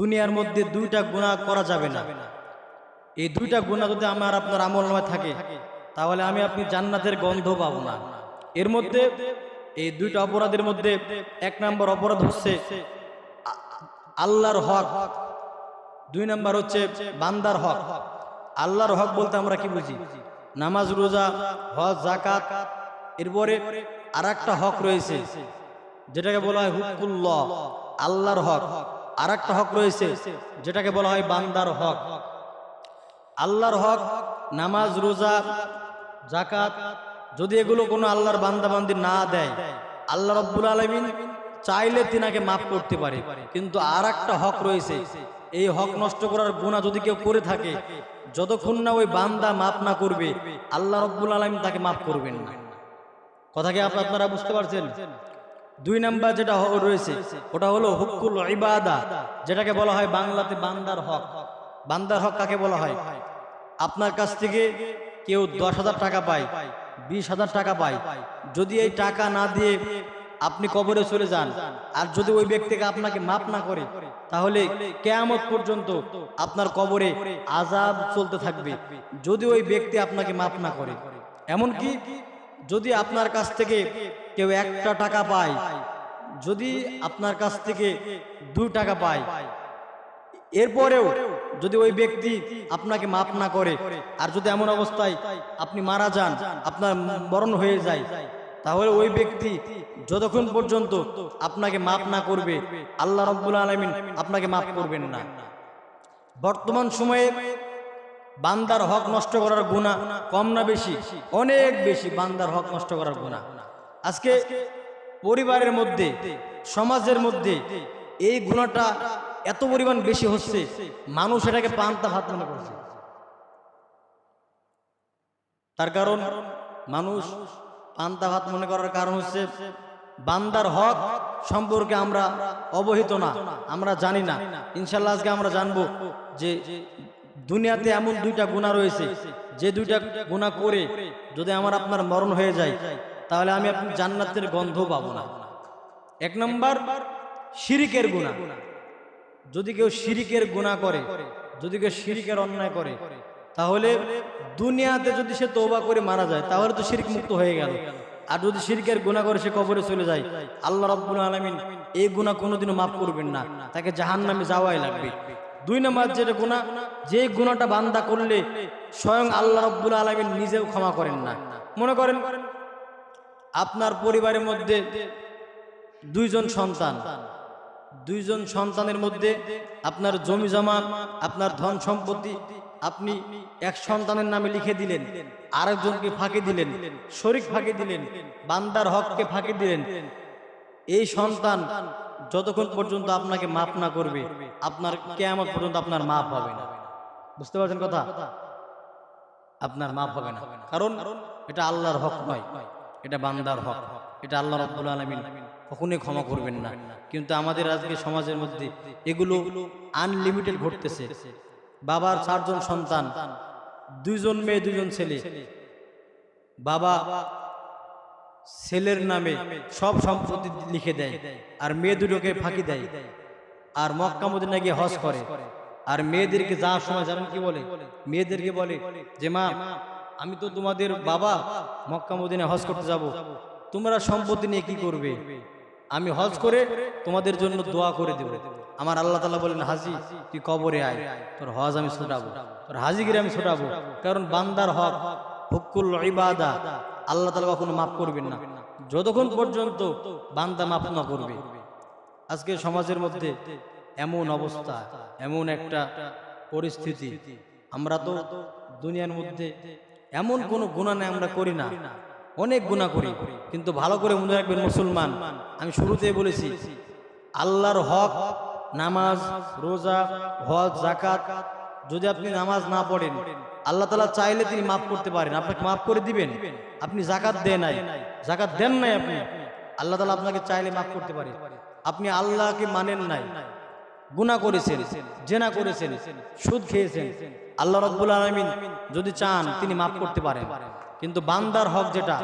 দুনিয়ার মধ্যে দুইটা গুণা করা যাবে না। এই দুইটা গুণা যদি আমার আপনার আমল নামে থাকে, তাহলে আমি আপনি জান্নাতের গন্ধ পাবো না। এর মধ্যে এই দুইটা অপরাধের মধ্যে এক নম্বর অপরাধ হচ্ছে আল্লাহর হক। দুই নাম্বার হচ্ছে বান্দার হক। আল্লাহর হক বলতে আমরা কি বুঝি? নামাজ, রোজা, হজ জাকাত এরপরে আর একটা হক রয়েছে, যেটাকে বলা হয় হুকুল্লাহ, আল্লাহর হক। আর একটা হক রয়েছে, যেটাকে বলা হয় বান্দার হক। আল্লাহর হক, নামাজ, রোজা জাকাত যদি এগুলো কোনো আল্লাহর বান্দাবান্দি না দেয়, আল্লাহ রব্বুল আলমিন চাইলে তিনাকে মাফ করতে পারে। কিন্তু আর একটা হক রয়েছে, এই হক নষ্ট করার গুণা যদি কেউ করে থাকে, যতক্ষণ না ওই বান্দা মাফ না করবে, আল্লাহ রব্বুল আলমিন তাকে মাফ করবেন না। কথা কি আপ- আপনারা বুঝতে পারছেন? দুই নাম্বার যেটা রয়েছে, ওটা হলো হুকুল ইবাদা, যেটাকে বলা হয় বাংলাতে বান্দার হক। বান্দার হক কাকে বলা হয়? আপনার কাছ থেকে কেউ দশ হাজার টাকা পায়, বিশ হাজার টাকা পায়। যদি এই টাকা না দিয়ে আপনি কবরে চলে যান, আর যদি ওই ব্যক্তিকে আপনাকে মাপ না করে, তাহলে কেয়ামত পর্যন্ত আপনার কবরে আজাব চলতে থাকবে, যদি ওই ব্যক্তি আপনাকে মাপ না করে। এমনকি যদি আপনার কাছ থেকে কেউ একটা টাকা পায়, যদি আপনার কাছ থেকে দু টাকা পায়, এরপরেও যদি ওই ব্যক্তি আপনাকে মাফ না করে আর যদি এমন অবস্থায় আপনি মারা যান, আপনার মরণ হয়ে যায়, তাহলে ওই ব্যক্তি যতক্ষণ পর্যন্ত আপনাকে মাফ না করবে, আল্লাহ রব্বুল আলমিন আপনাকে মাফ করবেন না। বর্তমান সময়ে বান্দার হক নষ্ট করার গুণা কম না বেশি? অনেক বেশি বান্দার হক নষ্ট করার গুণা আজকে পরিবারের মধ্যে, সমাজের মধ্যে এই গুণাটা এত পরিমাণ বেশি হচ্ছে, মানুষ এটাকে পান্তা ভাত মনে করছে। তার কারণ, মানুষ পান্তা ভাত মনে করার কারণ হচ্ছে, বান্দার হক সম্পর্কে আমরা অবহিত না, আমরা জানি না। ইনশাল্লাহ আজকে আমরা জানব যে দুনিয়াতে এমন দুইটা গুণা রয়েছে, যে দুইটা গুণা করে যদি আমার আপনার মরণ হয়ে যায়, তাহলে আমি আপনি জান্নাতের গন্ধ পাবো না। এক নম্বর, শিরিকের গুণা। যদি কেউ শিরিকের গুণা করে, যদি কেউ শিরিকের অন্যায় করে, তাহলে দুনিয়াতে যদি সে তৌবা করে মারা যায়, তাহলে তো শিরিক মুক্ত হয়ে গেল। আর যদি শিরিকের গুণা করে সে কবরে চলে যায়, আল্লাহ রব্বুল আলমিন এই গুণা কোনোদিনও মাফ করবেন না। তাকে জাহান নামে যাওয়াই লাগবে। দুই নম্বর যেটা গুণা যে গুণাটা বান্দা করলে স্বয়ং আল্লাহ রব্বুল আলমিন নিজেও ক্ষমা করেন না। মনে করেন, আপনার পরিবারের মধ্যে দুইজন সন্তান, দুইজন সন্তানের মধ্যে আপনার জমি জমা, আপনার ধন সম্পত্তি আপনি এক সন্তানের নামে লিখে দিলেন, আরেকজনকে ফাঁকি দিলেন, শরিক ফাঁকি দিলেন, বান্দার হককে ফাঁকি দিলেন। এই সন্তান যতক্ষণ পর্যন্ত আপনাকে মাফ না করবে, আপনার কেয়ামত পর্যন্ত আপনার মাফ হবে না। বুঝতে পারছেন কথা? আপনার মাফ হবে না। কারণ এটা আল্লাহর হক নয়, এটা বান্দার হক। এটা আল্লাহ রব্বুল আলমিন কখনোই ক্ষমা করবেন না। কিন্তু আমাদের আজকে সমাজের মধ্যে এগুলো আনলিমিটেড ঘটতেছে। বাবার চারজন সন্তান, দুইজন মেয়ে, দুইজন ছেলে। বাবা ছেলের নামে সব সম্পত্তি লিখে দেয় আর মেয়ে দুটোকে ফাঁকি দেয়। আর মক্কা মদিনা গিয়ে হজ করে। আর মেয়েদেরকে যাওয়ার সময় জানেন কি বলে? মেয়েদেরকে বলে যে, মা, আমি তো তোমাদের বাবা মক্কা মদিনা হজ করতে যাব। তোমরা সম্পত্তি নিয়ে কি করবে? আমি হজ করে তোমাদের জন্য দোয়া করে দেব। আমার আল্লাহ তালা বলেন, হাজি, তুই কবরে আয়। তোর হজ আমি ছোটাবো। তোর হাজিগিরি আমি ছোটাবো। কারণ বান্দার হক, হুকুল ইবাদা আল্লাহ তালা কখনো মাফ করবেন না। যতক্ষণ পর্যন্ত বান্দা মাফ না করবে। আজকে সমাজের মধ্যে এমন অবস্থা, এমন একটা পরিস্থিতি। আমরা তো দুনিয়ার মধ্যে এমন কোনো গুণা নেই আমরা করি না। অনেক গুণা করি, কিন্তু ভালো করে মনে রাখবেন মুসলমান, আমি শুরুতে বলেছি, আল্লাহর হক, নামাজ, রোজা, হজ জাকাত যদি আপনি নামাজ না পড়েন আল্লাহ তালা চাইলে তিনি মাফ করতে পারেন। আপনাকে মাফ করে দিবেন। আপনি জাকাত দেন নাই। জাকাত দেন নাই আপনি। আল্লাহ তালা আপনাকে চাইলে মাফ করতে পারে। আপনি আল্লাহকে মানেন নাই। গুণা করেছেন, জেনা করেছেন, সুদ খেয়েছেন। আল্লাহ রব্বুল আলমিন যদি চান, তিনি মাফ করতে পারেন। কিন্তু বান্দার হক যেটা,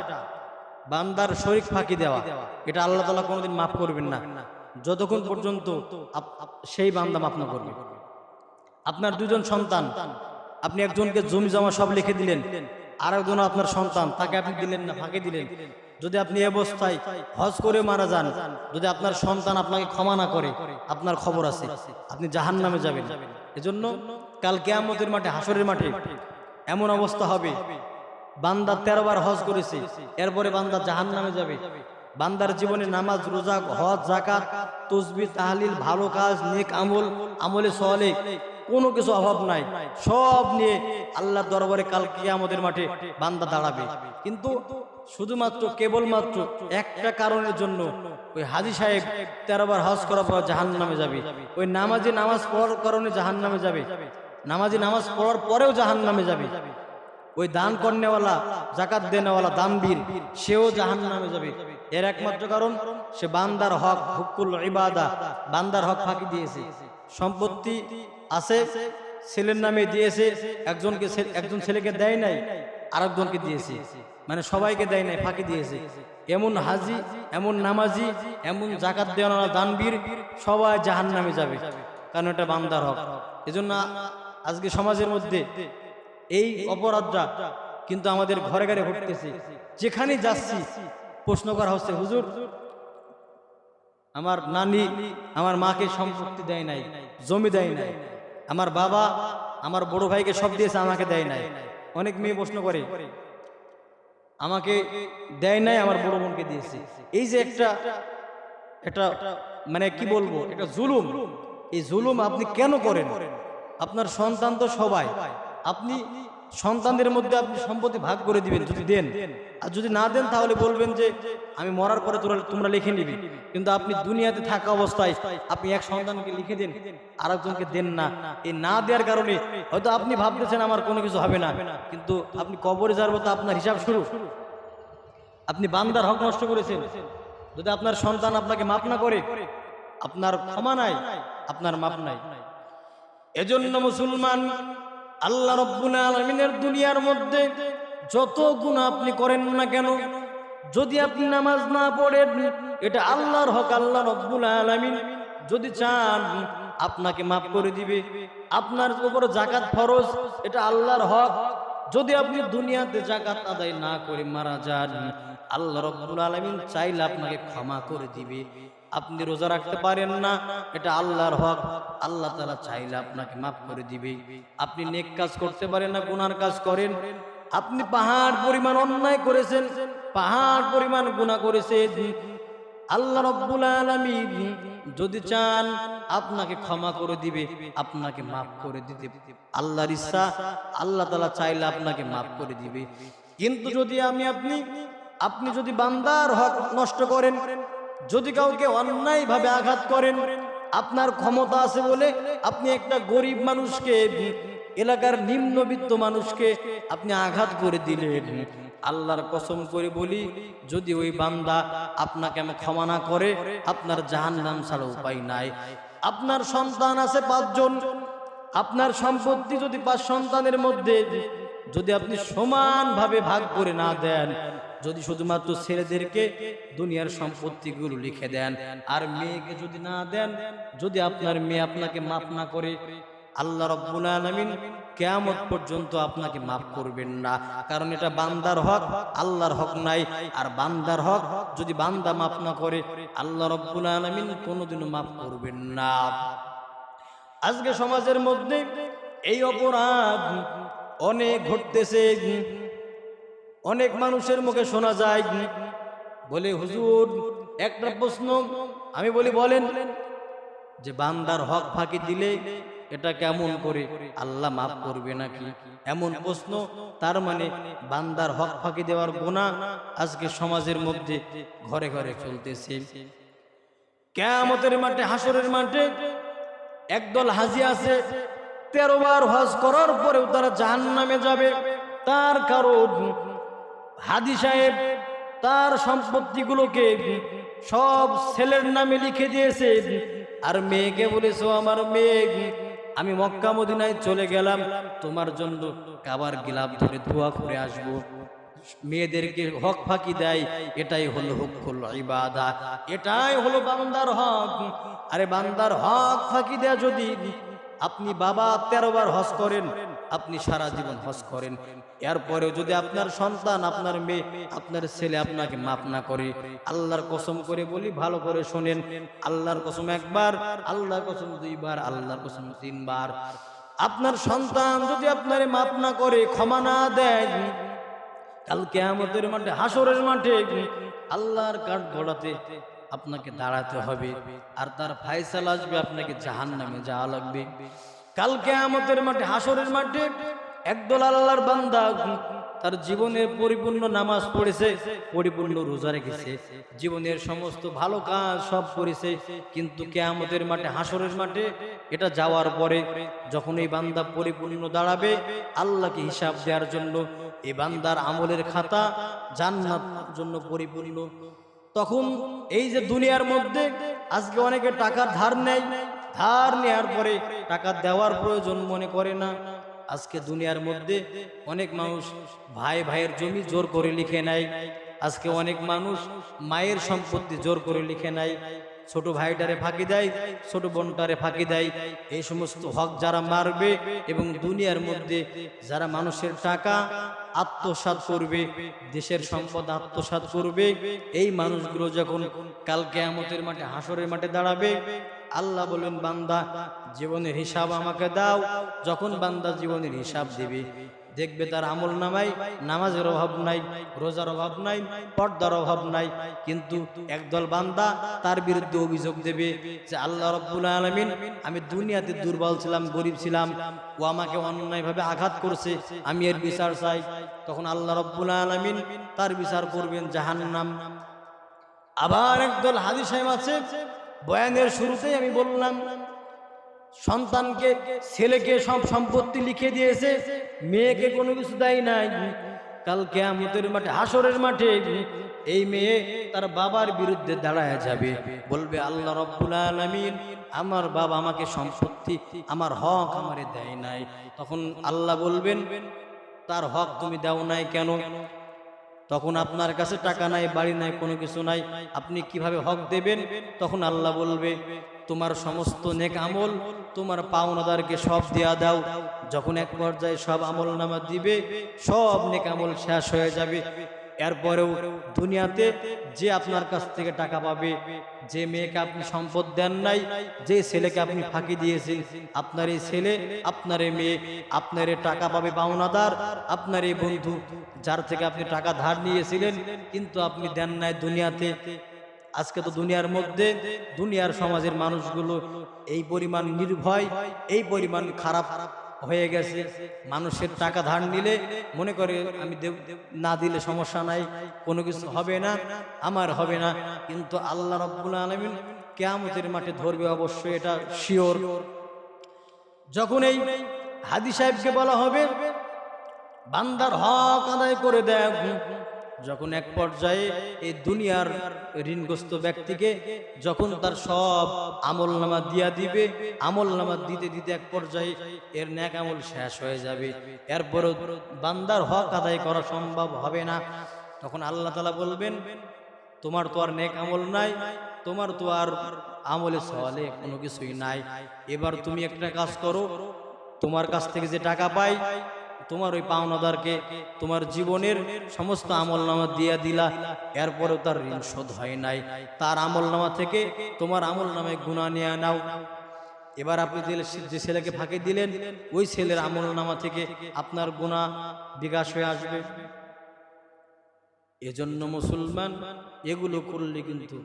বান্দার শরিক ফাঁকি দেওয়া, এটা আল্লাহ তালা কোনোদিন মাফ করবেন না। যতক্ষণ পর্যন্ত সেই বান্দা মাফ না করবে। আপনার দুজন সন্তান আপনি একজনকে জমি জমা সব লিখে দিলেন আর একজন আপনার সন্তান, তাকে আপনি দিলেন না, ফাঁকে দিলেন। যদি আপনি অবস্থায় হজ করে মারা যান, যদি আপনার সন্তান আপনাকে ক্ষমা না করে, আপনার খবর আছে, আপনি জাহান নামে যাবেন। এজন্য কাল কেয়ামতের মাঠে হাসরের মাঠে এমন অবস্থা হবে, বান্দা তেরো বার হজ করেছে, এরপরে বান্দা জাহান নামে যাবে। বান্দার জীবনে নামাজ, রোজা, হজ জাকাত তসবি তাহলিল, ভালো কাজ, নেক আমল, আমলে সহলে কোনো কিছু অভাব নাই। সব নিয়ে আল্লাহর দরবারে কালকে আমাদের মাঠে বান্দা দাঁড়াবে। কিন্তু শুধুমাত্র, কেবলমাত্র একটা কারণের জন্য ওই হাজি সাহেব তেরোবার হজ করার পর জাহান নামে যাবে। ওই নামাজি নামাজ পড়ার কারণে জাহান নামে যাবে। নামাজি নামাজ পড়ার পরেও জাহান নামে যাবে। ওই দান করনেওয়ালা, জাকাত দেনেওয়ালা দানবীর, সেও জাহান নামে যাবে। এর একমাত্র কারণ, সে বান্দার হক, হুকুল ইবাদা, বান্দার হক ফাঁকি দিয়েছে। সম্পত্তি আছে, ছেলের নামে দিয়েছে, একজনকে একজন ছেলেকে দেয় নাই, আরেকজনকে দিয়েছে। মানে সবাইকে দেয় নাই, ফাঁকি দিয়েছে। এমন হাজি, এমন নামাজি, এমন জাকাত দেওয়ালা দানবীর, সবাই জাহান নামে যাবে। কারণ এটা বান্দার হক। এজন্য আজকে সমাজের মধ্যে এই অপরাধটা কিন্তু আমাদের ঘরে ঘরে ঘটতেছে। যেখানে যাচ্ছি, প্রশ্ন করা হচ্ছে, হুজুর, আমার নানি, আমার মাকে সম্পত্তি দেয় নাই, জমি দেয় নাই আমার বাবা আমার বড় ভাইকে সব দিয়েছে, আমাকে দেয় নাই। অনেক মেয়ে প্রশ্ন করে, আমাকে দেয় নাই, আমার বড় বোনকে দিয়েছে। এই যে একটা এটা মানে কি বলব এটা জুলুম। এই জুলুম আপনি কেন করেন? আপনার সন্তান তো সবাই। আপনি সন্তানদের মধ্যে আপনি সম্পত্তি ভাগ করে দিবেন যদি দেন। আর যদি না দেন, তাহলে বলবেন যে, আমি মরার পরে তোরা, তোমরা লিখে নিবি। কিন্তু আপনি দুনিয়াতে থাকা অবস্থায় আপনি এক সন্তানকে লিখে দেন আর একজনকে দেন না। এই না দেওয়ার কারণে হয়তো আপনি ভাবতেছেন আমার কোনো কিছু হবে না। কিন্তু আপনি কবরে যাওয়ার তো আপনার হিসাব শুরু। আপনি বান্দার হক নষ্ট করেছেন। যদি আপনার সন্তান আপনাকে মাপ না করে, আপনার ক্ষমা নাই, আপনার মাপ নাই। এজন্য মুসলমান আল্লাহ রব্বুল আলমিনের দুনিয়ার মধ্যে যত গুণ আপনি করেন না কেন, যদি আপনি নামাজ না পড়েন, এটা আল্লাহর হক, আল্লাহ রব্বুল আলমিন যদি চান, আপনাকে মাফ করে দিবে। আপনার উপর জাকাত ফরজ, এটা আল্লাহর হক। যদি আপনি দুনিয়াতে জাকাত আদায় না করে মারা যান, আল্লাহ রব্বুল আলমিন চাইলে আপনাকে ক্ষমা করে দিবে। আপনি রোজা রাখতে পারেন না, এটা আল্লাহর হক। আল্লাহ তালা চাইলে আপনাকে মাফ করে দিবে। আপনি নেক কাজ করতে পারেন না, গুনার কাজ করেন। আপনি পাহাড় পরিমাণ অন্যায় করেছেন, পাহাড় পরিমাণ গুনাহ করেছেন। আল্লাহ রব্বুল আলামিন যদি চান, আপনাকে ক্ষমা করে দিবে, আপনাকে মাফ করে দিতে। আল্লাহর ইচ্ছা, আল্লাহ তালা চাইলে আপনাকে মাফ করে দিবে। কিন্তু যদি আমি, আপনি আপনি যদি বান্দার হক নষ্ট করেন যদি কাউকে অন্যায়ভাবে আঘাত করেন, আপনার ক্ষমতা আছে বলে আপনি একটা গরিব মানুষকে, এলাকার নিম্নবিত্ত মানুষকে আপনি আঘাত করে দিলেন। আল্লাহর কসম করে বলি, যদি ওই বান্দা আপনাকে আমি ক্ষমা না করে, আপনার জাহান নাম ছাড়া উপায় নাই। আপনার সন্তান আছে পাঁচজন, আপনার সম্পত্তি যদি পাঁচ সন্তানের মধ্যে যদি আপনি সমানভাবে ভাগ করে না দেন, যদি শুধুমাত্র ছেলেদেরকে দুনিয়ার সম্পত্তিগুলো লিখে দেন আর মেয়েকে যদি না দেন, যদি আপনার মেয়ে আপনাকে মাফ না করে, আল্লাহ রব্বুল আলামিন কেয়ামত পর্যন্ত আপনাকে মাফ করবেন না। কারণ এটা বান্দার হক, আল্লাহর হক নাই। আর বান্দার হক, যদি বান্দা মাফ না করে, আল্লাহ রব্বুল আলামিন কোনোদিনও মাফ করবেন না। আজকে সমাজের মধ্যে এই অপরাধ অনেক ঘটতেছে। অনেক মানুষের মুখে শোনা যায়। বলে, হুজুর, একটা প্রশ্ন। আমি বলি, বলেন, যে বান্দার হক ফাঁকি দিলে এটা কেমন করে? আল্লাহ মাফ করবে নাকি? এমন প্রশ্ন। তার মানে বান্দার হক ফাঁকি দেওয়ার গুণা আজকে সমাজের মধ্যে ঘরে ঘরে চলতেছে। কেয়ামতের মাঠে হাসরের মাঠে একদল হাজি আছে। তেরো বার হজ করার পরেও তারা জাহান নামে যাবে। তার কারণ হাদি সাহেব তার সম্পত্তিগুলোকে সব ছেলের নামে লিখে দিয়েছে। আর মেয়েকে বলেছ, আমার মেয়ে, আমি মক্কা মদিনায় চলে গেলাম। তোমার জন্য কাবার গিলাপ ধরে ধোয়া করে আসব। মেয়েদেরকে হক ফাঁকি দেয়। এটাই হলো হুকুল ইবাদা। এটাই হলো বান্দার হক। আরে বান্দার হক ফাঁকি দেয়া যদি আপনি বাবা তেরো বার হজ করেন, আপনি সারা জীবন হজ করেন। এরপরেও যদি আপনার সন্তান, আপনার মেয়ে, আপনার ছেলে আপনাকে মাফ না করে, আল্লাহর কসম করে বলি, ভালো করে শোনেন, আল্লাহর কসম একবার, আল্লাহর কসম দুইবার, আল্লাহর কসম তিনবার। আপনার সন্তান যদি আপনার মাফ না করে, ক্ষমা না দেয়, কাল কেয়ামতের মাঠে হাসরের মাঠে, আল্লাহর কাঠ গড়াতে আপনাকে দাঁড়াতে হবে। আর তার ফায়সাল আসবে, আপনাকে জাহান নামে যাওয়া লাগবে। কাল কেয়ামতের মাঠে হাসরের মাঠে একদল আল্লাহর বান্দা তার জীবনের পরিপূর্ণ নামাজ পড়েছে, পরিপূর্ণ রোজা রেখেছে। জীবনের সমস্ত ভালো কাজ সব করেছে। কিন্তু কেয়ামতের মাঠে হাসরের মাঠে এটা যাওয়ার পরে যখন এই বান্দা পরিপূর্ণ দাঁড়াবে, আল্লাহকে হিসাব দেওয়ার জন্য এই বান্দার আমলের খাতা জান্নাত জন্য পরিপূর্ণ তখন এই যে দুনিয়ার মধ্যে আজকে অনেকে টাকা ধার নেয়, ধার নেওয়ার পরে টাকা দেওয়ার প্রয়োজন মনে করে না। আজকে দুনিয়ার মধ্যে অনেক মানুষ ভাই ভাইয়ের জমি জোর করে লিখে নেয়। আজকে অনেক মানুষ মায়ের সম্পত্তি জোর করে লিখে নেয়। ছোট ভাইটারে ফাঁকি দেয়, ছোট বোনটারে ফাঁকি দেয়। এই সমস্ত হক যারা মারবে এবং দুনিয়ার মধ্যে যারা মানুষের টাকা আত্মসাৎ করবে, দেশের সম্পদ আত্মসাত করবে, এই মানুষগুলো যখন কালকে আমতের মাঠে হাসরের মাঠে দাঁড়াবে, আল্লাহ বলেন বান্দা, জীবনের হিসাব আমাকে দাও। যখন বান্দা জীবনের হিসাব দেবে দেখবে তার আমল নামাই নামাজের অভাব নাই, রোজার অভাব নাই, পর্দার অভাব নাই, কিন্তু একদল বান্দা তার বিরুদ্ধে অভিযোগ দেবে যে আল্লাহ রব্বুল আলমিন, আমি দুনিয়াতে দুর্বল ছিলাম, গরিব ছিলাম, ও আমাকে অন্যায়ভাবে আঘাত করছে, আমি এর বিচার চাই। তখন আল্লাহ রব্বুল আলমিন তার বিচার করবেন জাহান্নাম। আবার একদল হাদিস আছে, বয়ানের শুরুতেই আমি বললাম সন্তানকে, ছেলেকে সব সম্পত্তি লিখে দিয়েছে। মেয়েকে কোনো কিছু দেয় নাই। কাল কেয়ামতের মাঠে হাসরের মাঠে এই মেয়ে তার বাবার বিরুদ্ধে দাঁড়ায় যাবে। বলবে, আল্লাহ রব্বুল আলামিন আমার বাবা আমাকে সম্পত্তি, আমার হক আমারে দেয় নাই। তখন আল্লাহ বলবেন, তার হক তুমি দাও নাই কেন? তখন আপনার কাছে টাকা নাই, বাড়ি নাই, কোনো কিছু নাই, আপনি কীভাবে হক দেবেন? তখন আল্লাহ বলবে, তোমার সমস্ত নেক আমল তোমার পাওনাদারকে সব দেয়া দাও। যখন এক পর্যায়ে সব আমল নামা দিবে, সব নেক আমল শেষ হয়ে যাবে। এরপরেও দুনিয়াতে যে আপনার কাছ থেকে টাকা পাবে, যে মেয়েকে আপনি সম্পদ দেন নাই, যে ছেলেকে আপনি ফাঁকি দিয়েছেন, আপনার এই ছেলে, আপনার এই মেয়ে, আপনার এই টাকা পাবে পাওনাদার, আপনার এই বন্ধু, যার থেকে আপনি টাকা ধার নিয়েছিলেন, কিন্তু আপনি দেন নাই দুনিয়াতে। আজকে তো দুনিয়ার মধ্যে দুনিয়ার সমাজের মানুষগুলো এই পরিমাণ নির্ভয়, এই পরিমাণ খারাপ। হয়ে গেছে। মানুষের টাকা ধার নিলে মনে করে আমি না দিলে সমস্যা নাই, কোনো কিছু হবে না, আমার হবে না। কিন্তু আল্লাহ রব্বুল আলমিন কেয়ামতের মাঠে ধরবে অবশ্যই, এটা শিওর। যখন এই হাদি সাহেবকে বলা হবে, বান্দার হক আদায় করে দেয় যখন এক পর্যায়ে এই দুনিয়ার ঋণগ্রস্ত ব্যক্তিকে যখন তার সব আমল নামা দিয়া দিবে, আমল নামা দিতে দিতে এক পর্যায়ে এর ন্যাক আমল শেষ হয়ে যাবে। এরপরও বান্দার হক আদায় করা সম্ভব হবে না। তখন আল্লাহ তালা বলবেন, তোমার তো আর নেক আমল নাই, তোমার তো আর আমলে সওয়ালে কোনো কিছুই নাই। এবার তুমি একটা কাজ করো, তোমার কাছ থেকে যে টাকা পাই তোমার ওই পাওনাদারকে তোমার জীবনের সমস্ত আমল নামা দিয়ে দিলা, এরপরেও তার ঋণ শোধ হয় নাই। তার আমল নামা থেকে তোমার আমল নামে গুণা নিয়ে নাও। এবার আপনি যে ছেলেকে ফাঁকি দিলেন, ওই ছেলের আমল নামা থেকে আপনার গুণা বিকাশ হয়ে আসবে। এজন্য মুসলমান, এগুলো করলে কিন্তু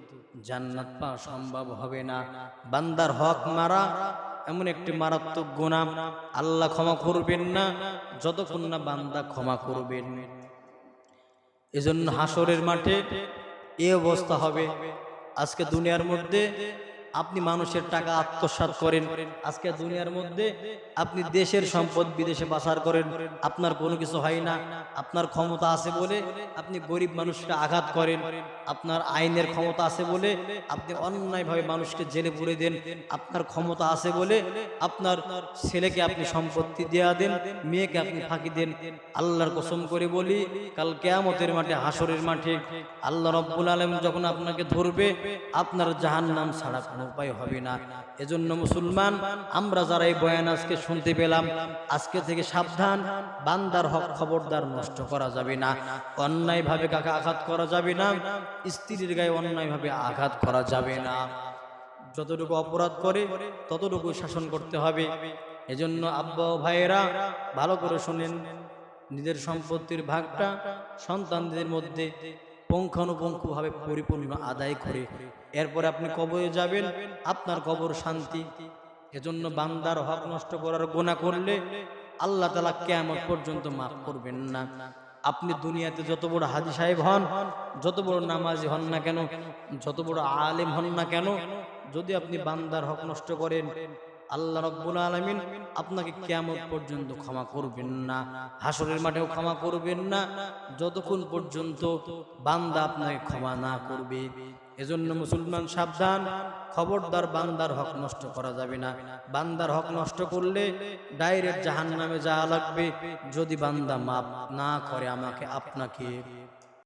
জান্নাত পাওয়া সম্ভব হবে না। বান্দার হক মারা এমন একটি মারাত্মক গুণা। আল্লাহ ক্ষমা করবেন না, যতক্ষণ না বান্দা ক্ষমা করবেন। এজন্য হাসরের মাঠে এ অবস্থা হবে। আজকে দুনিয়ার মধ্যে আপনি মানুষের টাকা আত্মসাৎ করেন। আজকে দুনিয়ার মধ্যে আপনি দেশের সম্পদ বিদেশে পাচার করেন। আপনার কোনো কিছু হয় না। আপনার ক্ষমতা আছে বলে আপনি গরিব মানুষকে আঘাত করেন। আপনার আইনের ক্ষমতা আছে বলে আপনি অন্যায়ভাবে মানুষকে জেলে পুরে দেন। আপনার ক্ষমতা আছে বলে আপনার ছেলেকে আপনি সম্পত্তি দেয়া দেন, মেয়েকে আপনি ফাঁকি দেন। আল্লাহর কসম করে বলি, কাল কেয়ামতের মাঠে হাসরের মাঠে আল্লাহ রব্বুল আলম যখন আপনাকে ধরবে, আপনার জাহান নাম ছাড়া কোনো উপায় হবে না। এজন্য মুসলমান, আমরা যারা এই বয়ান আজকে শুনতে পেলাম, আজকে থেকে সাবধান, বান্দার হক খবরদার নষ্ট করা যাবে না। অন্যায়ভাবে কাকে আঘাত করা যাবে না, স্ত্রীর গায়ে অন্যায়ভাবে আঘাত করা যাবে না। যতটুকু অপরাধ করে, ততটুকু শাসন করতে হবে। এজন্য আব্বা ভাইয়েরা, ভালো করে শোনেন, নিজের সম্পত্তির ভাগটা সন্তানদের মধ্যে পুঙ্খানুপুঙ্খভাবে পরিপূর্ণ আদায় করে এরপরে আপনি কবরে যাবেন, আপনার কবর শান্তি। এজন্য বান্দার হক নষ্ট করার গোনা করলে আল্লাহ তালা কেমন পর্যন্ত মাফ করবেন না। আপনি দুনিয়াতে যত বড় হাজি সাহেব হন, যত বড় নামাজি হন না কেন, যত বড় আলেম হন না কেন, যদি আপনি বান্দার হক নষ্ট করেন, আল্লাহ রব্বুল আলমিন আপনাকে কেমন পর্যন্ত ক্ষমা করবেন না। হাসরের মাঠেও ক্ষমা করবেন না। যতক্ষণ পর্যন্ত বান্দা আপনাকে ক্ষমা না করবে। এজন্য মুসলমান সাবধান। খবরদার বান্দার হক নষ্ট করা যাবে না। বান্দার হক নষ্ট করলে ডাইরেক্ট জাহান নামে যাওয়া লাগবে। যদি বান্দা মাপ না করে আমাকে, আপনাকে